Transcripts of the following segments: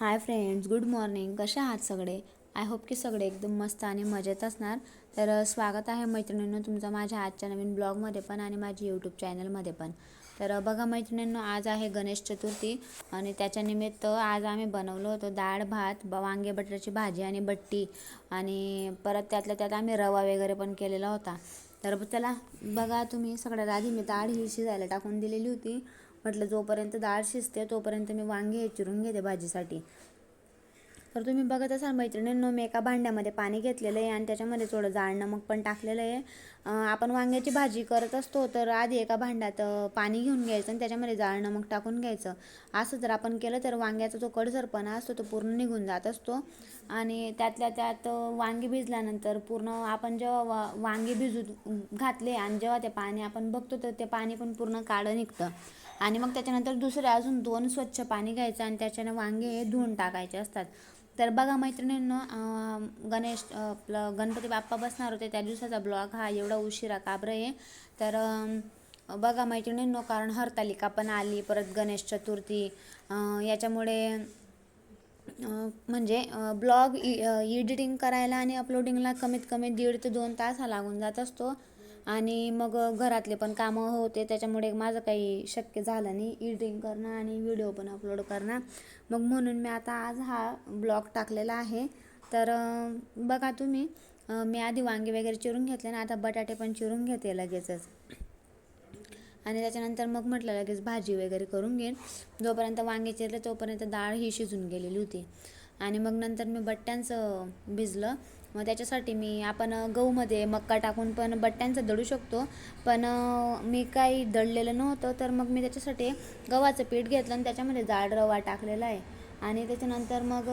Hi friends good morning. कसे आहात सगळे? आय होप की सगळे एकदम मस्त आणि मजेत असणार. तर स्वागत आहे मैत्रिणींनो तुमचं माझ्या आजच्या नवीन ब्लॉगमध्ये पण आणि माझ्या यूट्यूब चॅनलमध्ये पण. तर बघा मैत्रिणींनो आज आहे गणेश चतुर्थी आणि त्याच्यानिमित्त आज आम्ही बनवलं होतो डाळ भात वांगे बटाट्याची भाजी आणि बट्टी आणि परत त्यातल्या त्यात आम्ही रवा वगैरे पण केलेला होता. तर त्याला चला बघा तुम्ही. सगळ्यात आधी मी डाळ ही शिजायला टाकून दिलेली होती. म्हटलं जोपर्यंत डाळ शिजते तोपर्यंत मी वांगे हे चिरून घेते भाजीसाठी. तर तुम्ही बघत असाल मैत्रिणींनो मी एका भांड्यामध्ये पाणी घेतलेलं आहे आणि त्याच्यामध्ये थोडं जाड नमक पण टाकलेलं आहे. आपण वांग्याची भाजी करत असतो तर आधी एका भांड्यात पाणी घेऊन घ्यायचं आणि त्याच्यामध्ये जाड नमक टाकून घ्यायचं. असं जर आपण केलं तर वांग्याचा जो कडसरपणा असतो तो पूर्ण निघून जात असतो. आणि त्यातल्या त्यात वांगी भिजल्यानंतर पूर्ण आपण जेव्हा वा वांगी भिजू घातले आणि जेव्हा ते पाणी आपण बघतो तर ते पाणी पण पूर्ण काळं निघतं. आणि मग त्याच्यानंतर दुसरे अजून दोन स्वच्छ पाणी घ्यायचं आणि त्याच्याने वांगे हे धुवून टाकायचे असतात. तर बघा मैत्रिणींनो गणेश आपलं गणपती बाप्पा बसणार होते त्या दिवसाचा ब्लॉग. हा एवढा उशिरा का बरं आहे तर बघा मैत्रिणींनो कारण हरतालिका पण आली परत गणेश चतुर्थी याच्यामुळे म्हणजे ब्लॉग एडिटिंग करायला आणि अपलोडिंगला कमीत कमी दीड ते दोन तास हा लागून जात असतो. आणि मग घरातले पण कामं होते त्याच्यामुळे माझं काही शक्य झालं नाही. एडिटिंग करणं आणि व्हिडिओ पण अपलोड करणं. मग म्हणून मी आता आज हा ब्लॉग टाकलेला आहे. तर बघा तुम्ही मी आधी वांगे वगैरे चिरून घेतले ना आता बटाटे पण चिरून घेते लगेचच. आणि त्याच्यानंतर मग म्हटलं लगेच भाजी वगैरे करून घेईन. जोपर्यंत वांगे चिरले तोपर्यंत डाळ ही शिजून गेलेली होती. आणि मग नंतर मी बट्ट्यांचं भिजलं. मग त्याच्यासाठी मी आपण गहूमध्ये मक्का टाकून पण बट्ट्यांचं दळू शकतो. पण मी काही दळलेलं नव्हतं तर मग मी त्याच्यासाठी गव्हाचं पीठ घेतलं आणि त्याच्यामध्ये जाड रवा टाकलेला आहे. आणि त्याच्यानंतर मग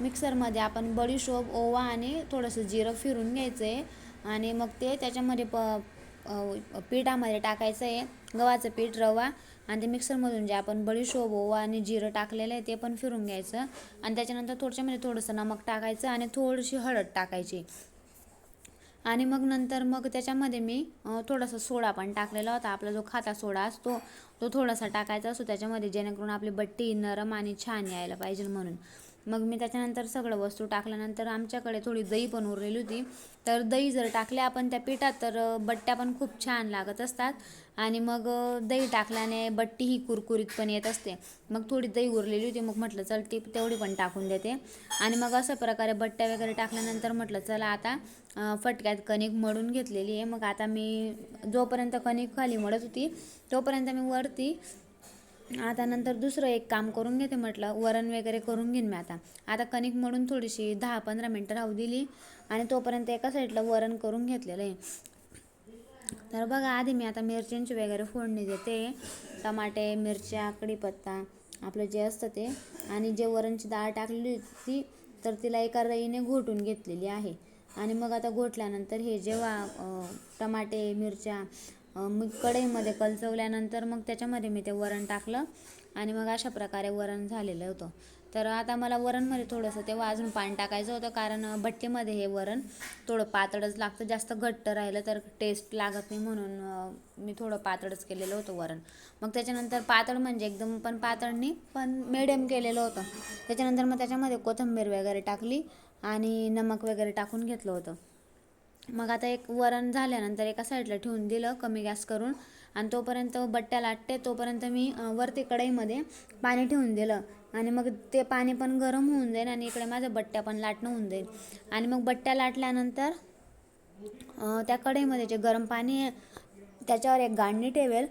मिक्सरमध्ये आपण बडीशोप ओवा आणि थोडंसं जिरं फिरून घ्यायचं आहे आणि मग ते त्याच्यामध्ये प पीठामध्ये टाकायचं आहे गव्हाचं पीठ रवा आणि ते मिक्सरमधून जे आपण बडीशोप ओवा आणि जिरं टाकलेलं आहे ते पण फिरून घ्यायचं. आणि त्याच्यानंतर थोडच्यामध्ये म्हणजे थोडंसं नमक टाकायचं आणि थोडीशी हळद टाकायची. आणि मग नंतर मग त्याच्यामध्ये मी थोडासा सोडा पण टाकलेला होता. आपला जो खाता सोडा असतो तो थोडासा टाकायचा असतो. त्याच्यामध्ये जेणेकरून आपली बट्टी नरम आणि छान यायला पाहिजे म्हणून. मग मी त्याच्यानंतर सगळं वस्तू टाकल्यानंतर आमच्याकडे थोडी दही पण उरलेली होती. तर दही जर टाकले आपण त्या पिठात तर बट्ट्या पण खूप छान लागत असतात. आणि मग दही टाकल्याने बट्टी ही कुरकुरीत पण येत असते. मग थोडी दही उरलेली होती मग म्हटलं चल ती तेवढी पण टाकून देते. आणि मग अशा प्रकारे बट्ट्या वगैरे टाकल्यानंतर म्हटलं चला आता फटक्यात कणिक मळून घेतलेली आहे. मग आता मी जोपर्यंत कणिक खाली मळत होती तोपर्यंत मी वरती आता नंतर दुसरं एक काम करून घेते म्हटलं वरण वगैरे करून घेईन मी आता. आता कणिक मळून थोडीशी दहा पंधरा मिनटं राहू दिली आणि तोपर्यंत एका साईडला वरण करून घेतलेलं आहे. तर बघा आधी मी आता मिरच्यांची वगैरे फोडणी देते. टमाटे मिरच्या कडीपत्ता आपलं जे असतं ते. आणि जे वरणची डाळ टाकलेली होती तर तिला एका रईने घोटून घेतलेली आहे. आणि मग आता घोटल्यानंतर हे जेव्हा टमाटे मिरच्या मग कढईमध्ये कलचवल्यानंतर मग त्याच्यामध्ये मी ते वरण टाकलं आणि मग अशा प्रकारे वरण झालेलं होतं. तर आता मला वरणमध्ये थोडंसं तेव्हा अजून पाणी टाकायचं होतं कारण भट्टीमध्ये हे वरण थोडं पातळच लागतं जास्त घट्ट राहिलं तर टेस्ट लागत नाही म्हणून मी थोडं पातळच केलेलं होतं वरण. मग त्याच्यानंतर पातळ म्हणजे एकदम पण पातळ नाही पण मिडियम केलेलं होतं. त्याच्यानंतर मग त्याच्यामध्ये कोथिंबीर वगैरे टाकली आणि नमक वगैरे टाकून घेतलं होतं. मग आता एक वरण झाल्यानंतर एका साईडला ठेवून दिलं कमी गॅस करून. आणि तोपर्यंत बट्ट्या लाटते तोपर्यंत मी वरती कढईमध्ये पाणी ठेवून दिलं. आणि मग ते पाणी पण गरम होऊन जाईल आणि इकडे माझ्या बट्ट्या पण लाटणं होऊन जाईल. आणि मग बट्ट्या लाटल्यानंतर त्या कढईमध्ये जे गरम पाणी आहे त्याच्यावर एक गाडणी ठेवेल.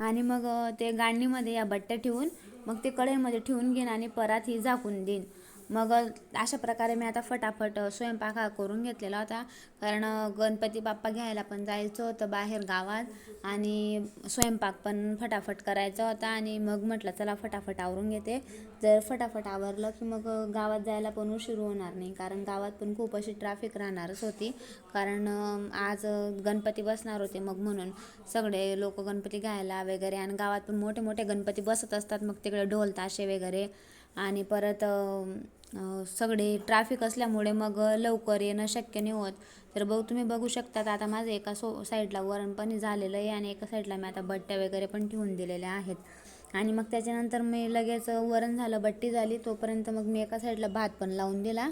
आणि मग ते गाडणीमध्ये या बट्ट्या ठेवून मग ते कढईमध्ये ठेवून घेईन आणि परात ही झाकून देईन. मग अशा प्रकारे मी आता फटाफट स्वयंपाक हा करून घेतलेला होता. कारण गणपती बाप्पा घ्यायला पण जायचं होतं बाहेर गावात आणि स्वयंपाक पण फटाफट करायचा होता आणि मग म्हटलं चला फटाफट आवरून घेते. जर फटाफट आवरलं की मग गावात जायला पण उशीर होणार नाही. कारण गावात पण खूप अशी ट्रॅफिक राहणारच होती. कारण आज गणपती बसणार होते मग म्हणून सगळे लोक गणपती घ्यायला वगैरे आणि गावात पण मोठे मोठे गणपती बसत असतात. मग तिकडे ढोल ताशे वगैरे आणि परत सगळे ट्रॅफिक असल्यामुळे मग लवकर येणं शक्य नाही होत. तर बघ तुम्ही बघू शकतात आता माझं एका सो साईडला वरण पण झालेलं आहे आणि एका साईडला मी आता बट्ट्या वगैरे पण ठेवून दिलेल्या आहेत. आणि मग त्याच्यानंतर मी लगेच वरण झालं बट्टी झाली. तोपर्यंत मग मी एका साईडला भात पण लावून दिला.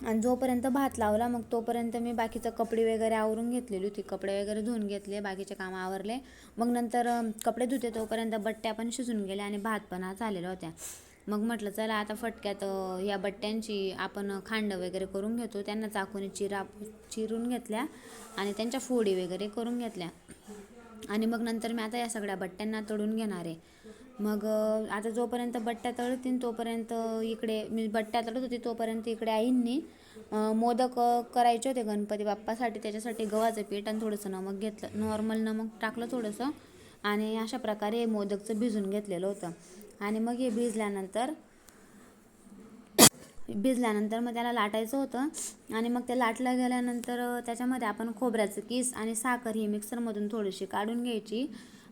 आणि जोपर्यंत भात लावला मग तोपर्यंत मी बाकीचं कपडे वगैरे आवरून घेतलेली होती. कपडे वगैरे धुवून घेतले बाकीचे कामं आवरले. मग नंतर कपडे धुते तोपर्यंत बट्ट्या पण शिजून गेल्या आणि भात पण आज झालेल्या होत्या. मग म्हटलं चला आता फटक्यात या बट्ट्यांची आपण खांड वगैरे करून घेतो. त्यांना चाकूने चिरा चिरून घेतल्या आणि त्यांच्या फोडी वगैरे करून घेतल्या. आणि मग नंतर मी आता या सगळ्या बट्ट्यांना तळून घेणार आहे. मग आता जोपर्यंत बट्ट्या तळतील तोपर्यंत इकडे मी बट्ट्या तळत होती तोपर्यंत इकडे आईंनी मोदक करायचे होते गणपती बाप्पासाठी. त्याच्यासाठी गव्हाचं पीठ आणि थोडंसं नमक घेतलं. नॉर्मल नमक टाकलं थोडंसं आणि अशा प्रकारे मोदकचं भिजून घेतलेलं होतं. आणि मग हे भिजल्यानंतर भिजल्यानंतर मग त्याला लाटायचं होतं. आणि मग ते लाटलं गेल्यानंतर त्याच्यामध्ये आपण खोबऱ्याचं किस आणि साखर ही मिक्सरमधून थोडीशी काढून घ्यायची.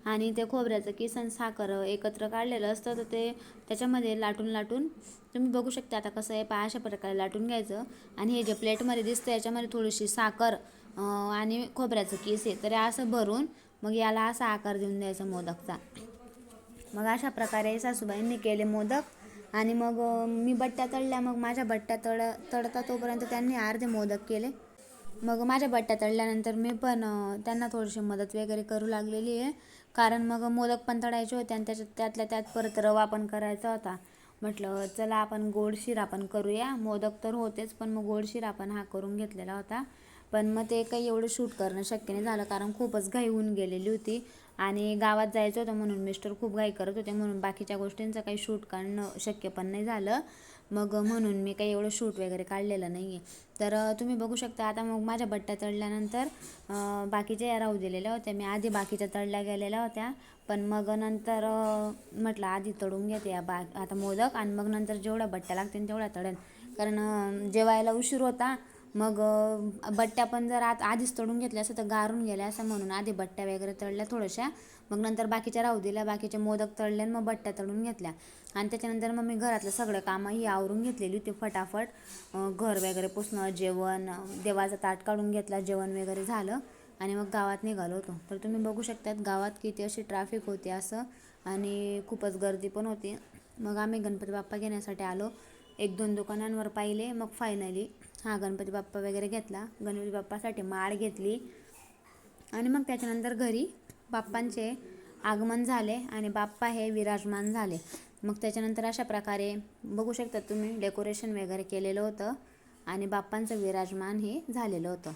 आणि ते खोबऱ्याचं किस आणि साखर एकत्र काढलेलं असतं तर ते त्याच्यामध्ये लाटून लाटून तुम्ही बघू शकता आता कसं आहे पहा अशा प्रकारे लाटून घ्यायचं. आणि हे जे प्लेटमध्ये दिसतं याच्यामध्ये थोडीशी साखर आणि खोबऱ्याचं किस आहे. तर असं भरून मग याला असा आकार देऊन द्यायचा मोदकचा. मग अशा प्रकारे सासूबाईंनी केले मोदक. आणि मग मी बट्ट्या तळल्या. मग माझ्या बट्ट्या तळ तळता तोपर्यंत त्यांनी अर्धे मोदक केले. मग माझ्या बट्ट्या तळल्यानंतर मी पण त्यांना थोडीशी मदत वगैरे करू लागलेली आहे. कारण मग मोदक पण तळायचे होते आणि त्याच्यात त्यातल्या त्यात परत रवा पण करायचा होता. म्हटलं चला आपण गोड शिरा पण करूया. मोदक तर होतेच पण मग गोड शिरा पण हा करून घेतलेला होता. पण मग ते काही एवढं शूट करणं शक्य नाही झालं कारण खूपच घाई होऊन गेलेली होती. आणि गावात जायचं होतं म्हणून मिस्टर खूप घाई करत होते म्हणून बाकीच्या गोष्टींचं काही शूट काढणं शक्य पण नाही झालं. मग म्हणून मी काही एवढं शूट वगैरे काढलेलं नाही आहे तर तुम्ही बघू शकता आता मग माझ्या बट्ट्या तळल्यानंतर बाकीच्या या राहू दिलेल्या होत्या. मी आधी बाकीच्या तळल्या गेलेल्या होत्या. पण मग नंतर म्हटलं आधी तळून घेते या बा आता मोदक. आणि मग नंतर जेवढ्या बट्ट्या लागतील तेवढ्या तळेन कारण जेवायला उशीर होता. मग बट्ट्या पण जर आत आधीच तळून घेतल्या असं तर गारून गेल्या असं म्हणून आधी बट्ट्या वगैरे तळल्या थोड्याशा. मग नंतर बाकीच्या राहू दिल्या बाकीचे मोदक तळले आणि मग बट्ट्या तळून घेतल्या. आणि त्याच्यानंतर मग मी घरातलं सगळं कामं ही आवरून घेतलेली होती फटाफट. घर वगैरे पुसणं जेवण देवाचं देवाचा ताट काढून घेतला जेवण वगैरे झालं. आणि मग गावात निघालो होतो. तर तुम्ही बघू शकतात गावात किती अशी ट्रॅफिक होती असं. आणि खूपच गर्दी पण होती. मग आम्ही गणपती बाप्पा घेण्यासाठी आलो. एक दोन दुकानांवर पाहिले. मग फायनली हा गणपती बाप्पा वगैरे घेतला. गणपती बाप्पासाठी माळ घेतली. आणि मग त्याच्यानंतर घरी बाप्पांचे आगमन झाले आणि बाप्पा हे विराजमान झाले. मग त्याच्यानंतर अशा प्रकारे बघू शकता तुम्ही डेकोरेशन वगैरे केलेलं होतं आणि बाप्पांचं विराजमान हे झालेलं होतं.